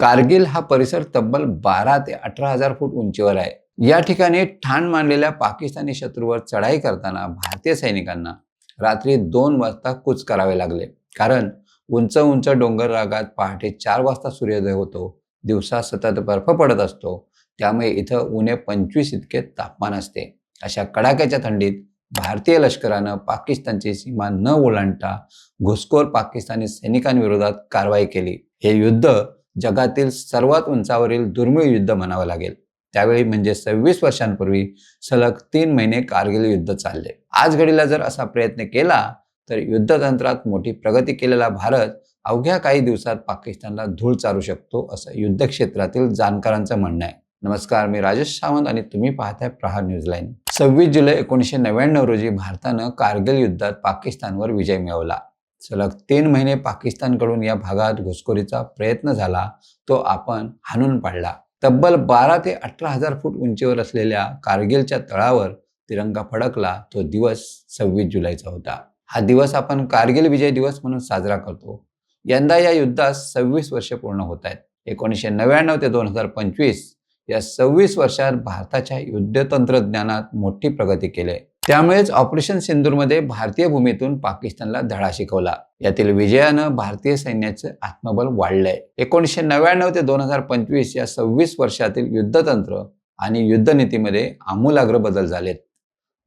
कारगिल हा परिसर तब्बल बारा ते अठरा हजार फूट उंचीवर आहे. या ठिकाणी ठाण मांडलेल्या पाकिस्तानी शत्रूवर चढाई करताना भारतीय सैनिकांना रात्री दोन वाजता कूच करावे लागले. कारण उंच उंच डोंगर रागात पहाटे चार वाजता सूर्योदय होतो दिवसा सतत बर्फ पडत असतो त्यामुळे इथं उणे पंचवीस इतके तापमान असते. अशा कडाक्याच्या थंडीत भारतीय लष्करानं पाकिस्तानची सीमा न ओलांडता घुसखोर पाकिस्तानी सैनिकांविरोधात कारवाई केली. हे युद्ध जगातील सर्वात उंचावरील दुर्मिळ युद्ध म्हणावं लागेल. त्यावेळी म्हणजे सव्वीस वर्षांपूर्वी सलग तीन महिने कारगिल युद्ध चालले. आज घडीला जर असा प्रयत्न केला तर युद्धतंत्रात मोठी प्रगती केलेला भारत अवघ्या काही दिवसात पाकिस्तानला धूळ चारू शकतो असं युद्ध क्षेत्रातील जाणकारांचं म्हणणं आहे. नमस्कार मी राजेश सावंत आणि तुम्ही पाहताय प्रहार न्यूज लाईन. सव्वीस जुलै एकोणीसशे नव्याण्णव रोजी भारतानं कारगिल युद्धात पाकिस्तानवर विजय मिळवला. सलग तीन महिने पाकिस्तानकडून या भागात घुसखोरीचा प्रयत्न झाला तो आपण हाणून पाडला. तब्बल बारा ते अठरा हजार फूट उंचीवर असलेल्या कारगिलच्या तळावर तिरंगा फडकला तो दिवस सव्वीस जुलैचा होता. हा दिवस आपण कारगिल विजय दिवस म्हणून साजरा करतो. यंदा या युद्धास सव्वीस वर्षे पूर्ण होत आहेत एकोणीसशे नव्याण्णव ते दोन हजार पंचवीस या सव्वीस वर्षात भारताच्या युद्ध तंत्रज्ञानात मोठी प्रगती केली आहे. त्यामुळेच ऑपरेशन सिंदूरमध्ये भारतीय भूमीतून पाकिस्तानला धडा शिकवला. यातील विजयानं भारतीय सैन्याचं आत्मबल वाढलंय. एकोणीसशे नव्याण्णव ते दोन हजार पंचवीस या सव्वीस वर्षातील युद्धतंत्र आणि युद्धनीतीमध्ये आमूलाग्र बदल झालेत.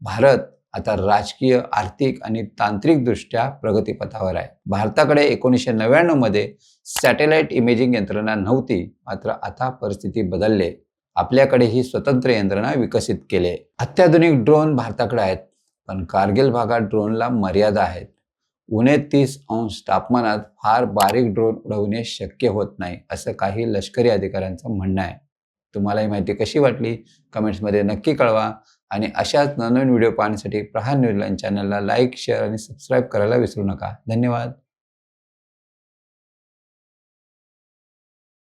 भारत आता राजकीय आर्थिक आणि तांत्रिकदृष्ट्या प्रगतीपथावर आहे. भारताकडे एकोणीसशे नव्याण्णवमध्ये सॅटेलाइट इमेजिंग यंत्रणा नव्हती मात्र आता परिस्थिती बदलले आपल्याकडे ही स्वतंत्र यंत्रणा विकसित केले. अत्याधुनिक ड्रोन भारताकडे आहेत पण कारगिल भागात ड्रोनला मर्यादा आहेत. उणे तीस अंश तापमानात फार बारीक ड्रोन उडवणे शक्य होत नाही असं काही लष्करी अधिकाऱ्यांचं म्हणणं आहे. तुम्हाला ही माहिती कशी वाटली? कमेंट्समध्ये नक्की कळवा. आणि अशाच नवनवीन व्हिडिओ पाहण्यासाठी प्रहार न्यूज चॅनलला लाईक शेअर आणि सबस्क्राईब करायला विसरू नका. धन्यवाद.